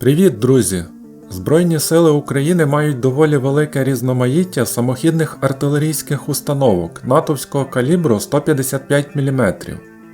Привіт, друзі! Збройні сили України мають доволі велике різноманіття самохідних артилерійських установок натовського калібру 155 мм.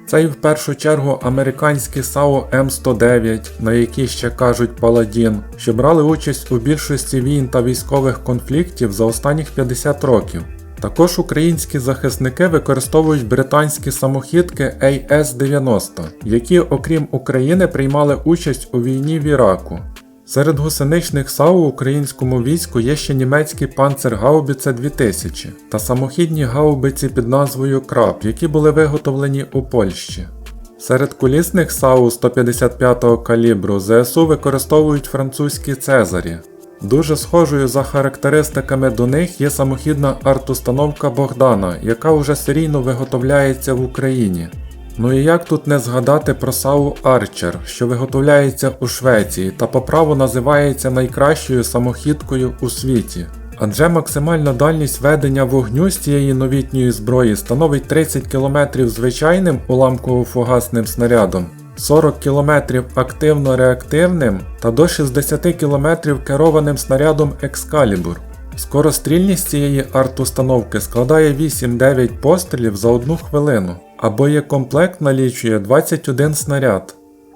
Це і в першу чергу американські САУ М109, на які ще кажуть Паладін, що брали участь у більшості війн та військових конфліктів за останніх 50 років. Також українські захисники використовують британські самохідки AS-90, які, окрім України, приймали участь у війні в Іраку. Серед гусеничних САУ у українському війську є ще німецькі панцергаубіце 2000 та самохідні гаубиці під назвою Краб, які були виготовлені у Польщі. Серед колісних САУ 155-го калібру ЗСУ використовують французькі Цезарі. Дуже схожою за характеристиками до них є самохідна артустановка Богдана, яка вже серійно виготовляється в Україні. Ну і як тут не згадати про САУ Арчер, що виготовляється у Швеції та по праву називається найкращою самохідкою у світі. Адже максимальна дальність ведення вогню з цієї новітньої зброї становить 30 км звичайним уламково-фугасним снарядом, 40 км активно-реактивним та до 60 км керованим снарядом Excalibur. Скорострільність цієї арт-установки складає 8-9 пострілів за одну хвилину, а боєкомплект налічує 21 снаряд.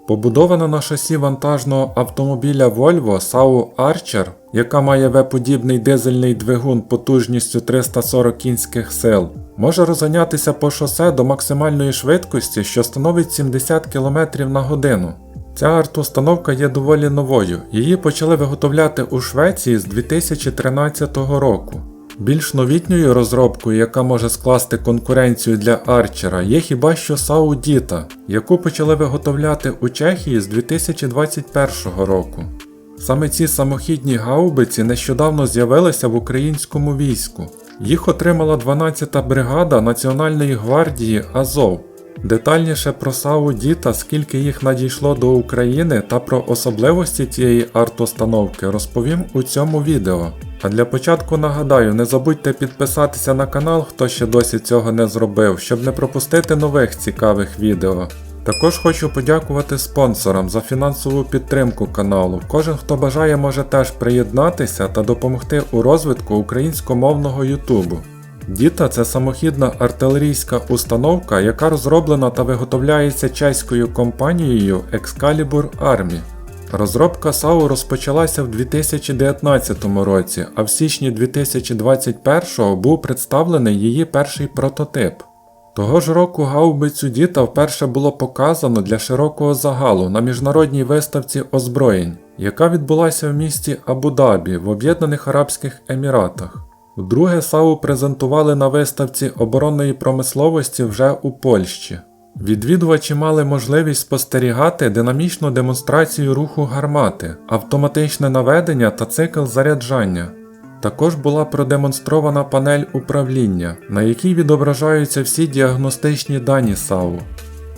Побудована на шасі вантажного автомобіля Volvo SAU Archer, яка має V-подібний дизельний двигун потужністю 340 кінських сил, може розганятися по шосе до максимальної швидкості, що становить 70 км на годину. Ця арт-установка є доволі новою, її почали виготовляти у Швеції з 2013 року. Більш новітньою розробкою, яка може скласти конкуренцію для Арчера, є хіба що САУ Діта, яку почали виготовляти у Чехії з 2021 року. Саме ці самохідні гаубиці нещодавно з'явилися в українському війську. Їх отримала 12-та бригада Національної гвардії Азов. Детальніше про САУ Діта, скільки їх надійшло до України та про особливості цієї арт-установки розповім у цьому відео. А для початку нагадаю, не забудьте підписатися на канал, хто ще досі цього не зробив, щоб не пропустити нових цікавих відео. Також хочу подякувати спонсорам за фінансову підтримку каналу. Кожен, хто бажає, може теж приєднатися та допомогти у розвитку українськомовного Ютубу. Діта це самохідна артилерійська установка, яка розроблена та виготовляється чеською компанією Excalibur Army. Розробка САУ розпочалася в 2019 році, а в січні 2021 був представлений її перший прототип. Того ж року гаубицю Діта вперше було показано для широкого загалу на міжнародній виставці озброєнь, яка відбулася в місті Абу-Дабі в Об'єднаних Арабських Еміратах. Вдруге САУ презентували на виставці оборонної промисловості вже у Польщі. Відвідувачі мали можливість спостерігати динамічну демонстрацію руху гармати, автоматичне наведення та цикл заряджання. Також була продемонстрована панель управління, на якій відображаються всі діагностичні дані САУ.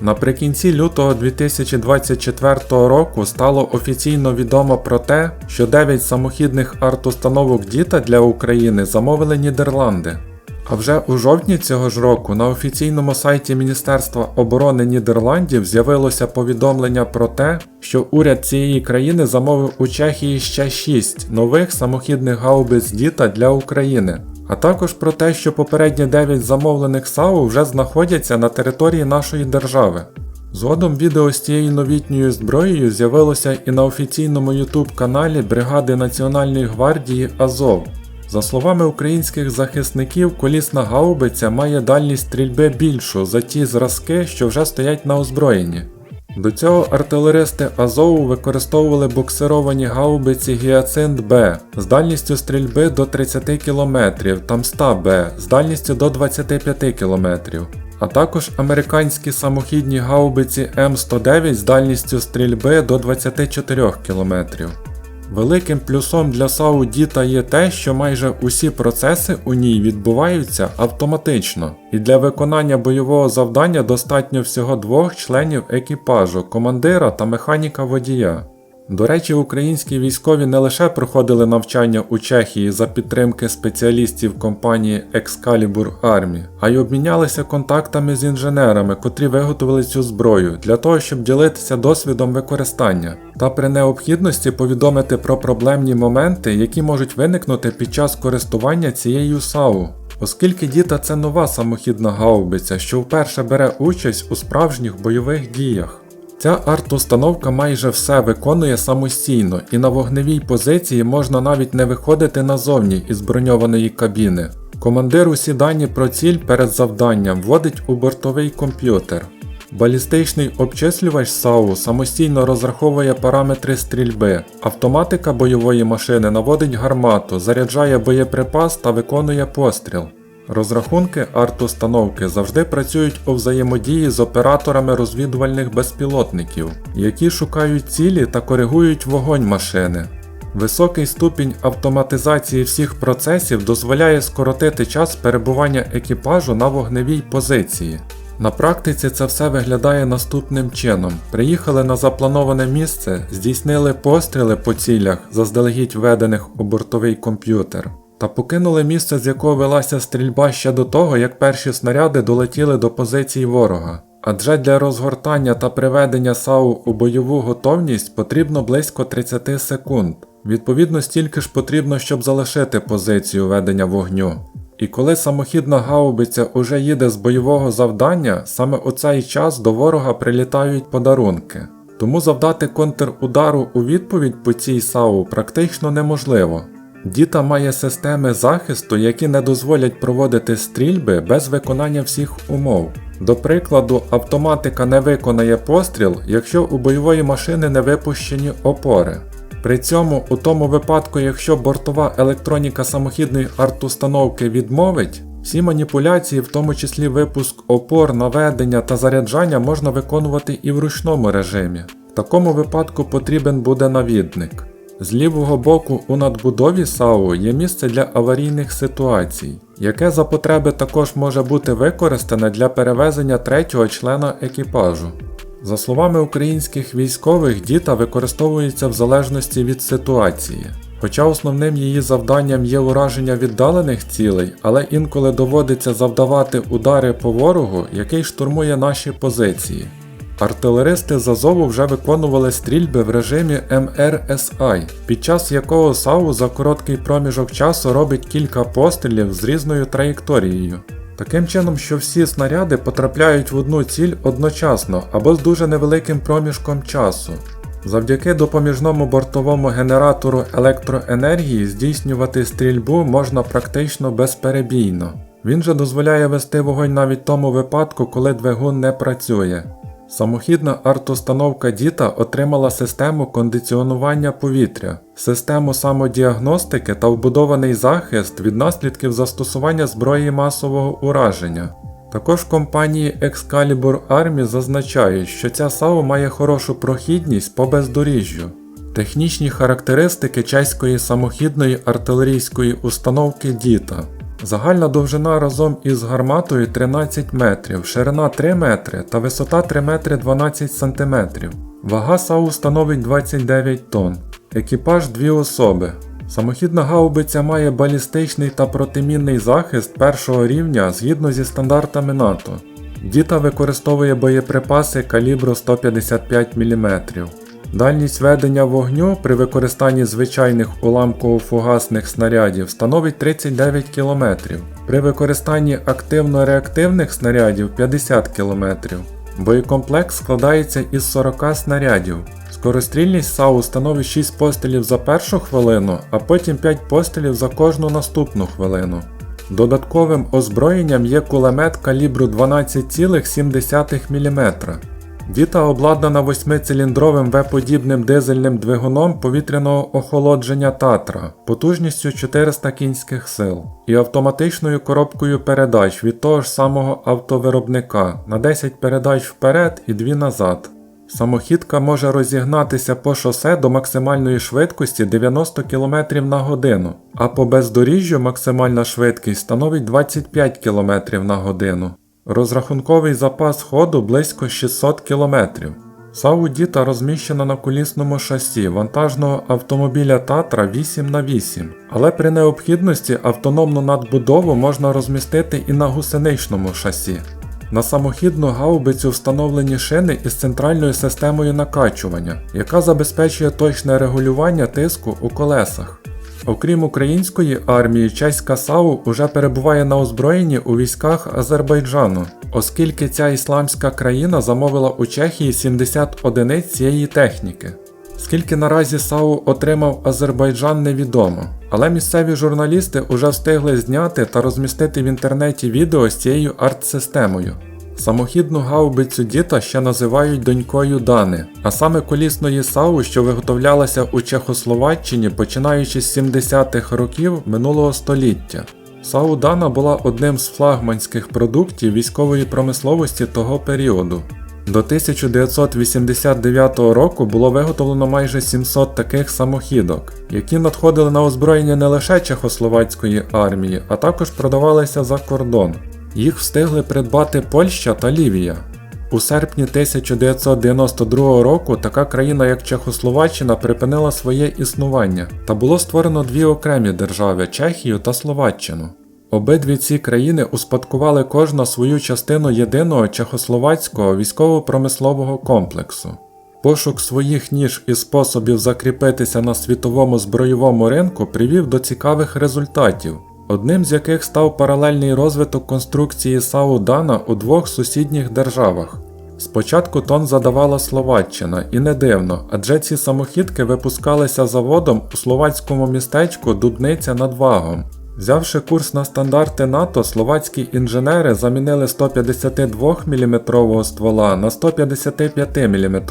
Наприкінці лютого 2024 року стало офіційно відомо про те, що 9 самохідних арт-установок Діта для України замовили Нідерланди. А вже у жовтні цього ж року на офіційному сайті Міністерства оборони Нідерландів з'явилося повідомлення про те, що уряд цієї країни замовив у Чехії ще 6 нових самохідних гаубиць Діта для України, а також про те, що попередні 9 замовлених САУ вже знаходяться на території нашої держави. Згодом відео з цією новітньою зброєю з'явилося і на офіційному YouTube каналі Бригади Національної гвардії Азов. За словами українських захисників, колісна гаубиця має дальність стрільби більшу за ті зразки, що вже стоять на озброєнні. До цього артилеристи Азову використовували буксировані гаубиці Гіацинт Б з дальністю стрільби до 30 км та Мста Б з дальністю до 25 км, а також американські самохідні гаубиці М109 з дальністю стрільби до 24 км. Великим плюсом для САУ Діта є те, що майже усі процеси у ній відбуваються автоматично, і для виконання бойового завдання достатньо всього двох членів екіпажу командира та механіка водія. До речі, українські військові не лише проходили навчання у Чехії за підтримки спеціалістів компанії Excalibur Army, а й обмінялися контактами з інженерами, котрі виготовили цю зброю, для того, щоб ділитися досвідом використання, та при необхідності повідомити про проблемні моменти, які можуть виникнути під час користування цією САУ. Оскільки діта це нова самохідна гаубиця, що вперше бере участь у справжніх бойових діях. Ця арт-установка майже все виконує самостійно, і на вогневій позиції можна навіть не виходити назовні із броньованої кабіни. Командир усі дані про ціль перед завданням вводить у бортовий комп'ютер. Балістичний обчислювач САУ самостійно розраховує параметри стрільби. Автоматика бойової машини наводить гармату, заряджає боєприпас та виконує постріл. Розрахунки арт-установки завжди працюють у взаємодії з операторами розвідувальних безпілотників, які шукають цілі та коригують вогонь машини. Високий ступінь автоматизації всіх процесів дозволяє скоротити час перебування екіпажу на вогневій позиції. На практиці це все виглядає наступним чином: приїхали на заплановане місце, здійснили постріли по цілях, заздалегідь введених у бортовий комп'ютер, та покинули місце, з якого велася стрільба ще до того, як перші снаряди долетіли до позицій ворога. Адже для розгортання та приведення САУ у бойову готовність потрібно близько 30 секунд. Відповідно, стільки ж потрібно, щоб залишити позицію ведення вогню. І коли самохідна гаубиця уже їде з бойового завдання, саме у цей час до ворога прилітають подарунки. Тому завдати контрудару у відповідь по цій САУ практично неможливо. Діта має системи захисту, які не дозволять проводити стрільби без виконання всіх умов. До прикладу, автоматика не виконає постріл, якщо у бойової машини не випущені опори. При цьому, у тому випадку, якщо бортова електроніка самохідної арт-установки відмовить, всі маніпуляції, в тому числі випуск опор, наведення та заряджання, можна виконувати і в ручному режимі. В такому випадку потрібен буде навідник. З лівого боку у надбудові САУ є місце для аварійних ситуацій, яке за потреби також може бути використане для перевезення третього члена екіпажу. За словами українських військових, діта використовується в залежності від ситуації. Хоча основним її завданням є ураження віддалених цілей, але інколи доводиться завдавати удари по ворогу, який штурмує наші позиції. Артилеристи з Азову вже виконували стрільби в режимі MRSI, під час якого САУ за короткий проміжок часу робить кілька пострілів з різною траєкторією. Таким чином, що всі снаряди потрапляють в одну ціль одночасно або з дуже невеликим проміжком часу. Завдяки допоміжному бортовому генератору електроенергії здійснювати стрільбу можна практично безперебійно. Він же дозволяє вести вогонь навіть тому випадку, коли двигун не працює. Самохідна арт-установка Діта отримала систему кондиціонування повітря, систему самодіагностики та вбудований захист від наслідків застосування зброї масового ураження. Також компанії Excalibur Army зазначають, що ця САУ має хорошу прохідність по бездоріжжю. Технічні характеристики чеської самохідної артилерійської установки Діта. Загальна довжина разом із гарматою 13 метрів, ширина 3 метри та висота 3 метри 12 см. Вага САУ становить 29 тонн. Екіпаж 2 особи. Самохідна гаубиця має балістичний та протимінний захист першого рівня згідно зі стандартами НАТО. Діта використовує боєприпаси калібру 155 мм. Дальність ведення вогню при використанні звичайних уламково-фугасних снарядів становить 39 км, при використанні активно-реактивних снарядів 50 км. Боєкомплект складається із 40 снарядів. Скорострільність САУ становить 6 пострілів за першу хвилину, а потім 5 пострілів за кожну наступну хвилину. Додатковим озброєнням є кулемет калібру 12,7 мм. Діта обладнана 8-циліндровим В-подібним дизельним двигуном повітряного охолодження Татра потужністю 400 кінських сил і автоматичною коробкою передач від того ж самого автовиробника на 10 передач вперед і 2 назад. Самохідка може розігнатися по шосе до максимальної швидкості 90 км на годину, а по бездоріжжю максимальна швидкість становить 25 км на годину. Розрахунковий запас ходу близько 600 км. САУ Діта розміщена на колісному шасі вантажного автомобіля Татра 8х8, але при необхідності автономну надбудову можна розмістити і на гусеничному шасі. На самохідну гаубицю встановлені шини із центральною системою накачування, яка забезпечує точне регулювання тиску у колесах. Окрім української армії, чеська САУ уже перебуває на озброєнні у військах Азербайджану, оскільки ця ісламська країна замовила у Чехії 70 одиниць цієї техніки. Скільки наразі САУ отримав Азербайджан невідомо, але місцеві журналісти уже встигли зняти та розмістити в інтернеті відео з цією арт-системою. Самохідну гаубицю діта ще називають донькою Дани, а саме колісної САУ, що виготовлялася у Чехословаччині починаючи з 70-х років минулого століття. САУ Дана була одним з флагманських продуктів військової промисловості того періоду. До 1989 року було виготовлено майже 700 таких самохідок, які надходили на озброєння не лише Чехословацької армії, а також продавалися за кордон. Їх встигли придбати Польща та Лівія. У серпні 1992 року така країна, як Чехословаччина, припинила своє існування та було створено дві окремі держави Чехію та Словаччину. Обидві ці країни успадкували кожна свою частину єдиного чехословацького військово-промислового комплексу. Пошук своїх ніж і способів закріпитися на світовому збройовому ринку привів до цікавих результатів, одним з яких став паралельний розвиток конструкції САУ Дана у двох сусідніх державах. Спочатку тон задавала Словаччина, і не дивно, адже ці самохідки випускалися заводом у словацькому містечку Дудниця над Вагом. Взявши курс на стандарти НАТО, словацькі інженери замінили 152 мм ствола на 155 мм.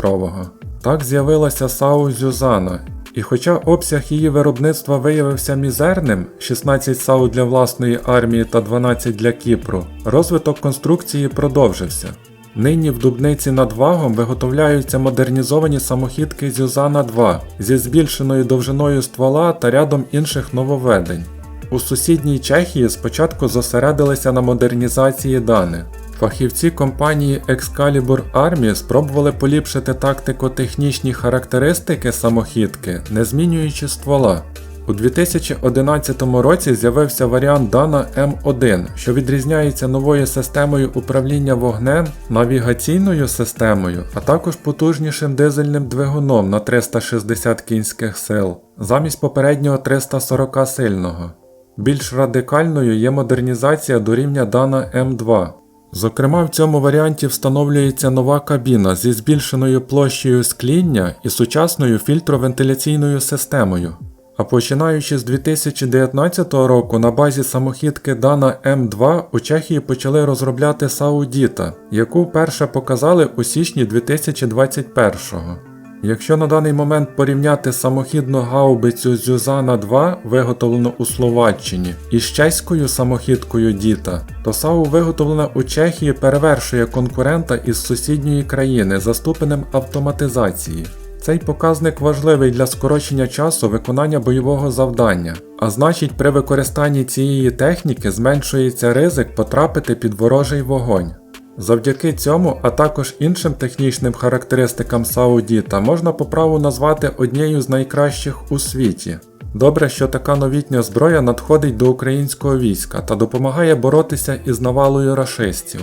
Так з'явилася САУ Зюзана, і хоча обсяг її виробництва виявився мізерним 16 САУ для власної армії та 12 для Кіпру, розвиток конструкції продовжився. Нині в Дубниці над Вагом виготовляються модернізовані самохідки Зюзана 2 зі збільшеною довжиною ствола та рядом інших нововведень. У сусідній Чехії спочатку зосередилися на модернізації Дани. Фахівці компанії Excalibur Army спробували поліпшити тактико-технічні характеристики самохідки, не змінюючи ствола. У 2011 році з'явився варіант Dana M1, що відрізняється новою системою управління вогнем, навігаційною системою, а також потужнішим дизельним двигуном на 360 кінських сил, замість попереднього 340 сильного. Більш радикальною є модернізація до рівня Dana M2. Зокрема, в цьому варіанті встановлюється нова кабіна зі збільшеною площею скління і сучасною фільтровентиляційною системою. А починаючи з 2019 року на базі самохідки Dana M2 у Чехії почали розробляти Саудіта, яку вперше показали у січні 2021-го. Якщо на даний момент порівняти самохідну гаубицю Зюзана 2, виготовлену у Словаччині, із чеською самохідкою Діта, то САУ виготовлена у Чехії перевершує конкурента із сусідньої країни за ступенем автоматизації. Цей показник важливий для скорочення часу виконання бойового завдання, а значить при використанні цієї техніки зменшується ризик потрапити під ворожий вогонь. Завдяки цьому, а також іншим технічним характеристикам Саудіта можна по праву назвати однією з найкращих у світі. Добре, що така новітня зброя надходить до українського війська та допомагає боротися із навалою рашистів.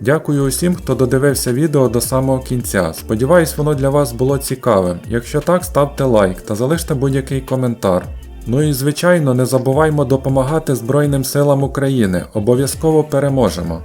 Дякую усім, хто додивився відео до самого кінця. Сподіваюсь, воно для вас було цікавим. Якщо так, ставте лайк та залиште будь-який коментар. Ну і звичайно, не забуваймо допомагати Збройним силам України, обов'язково переможемо.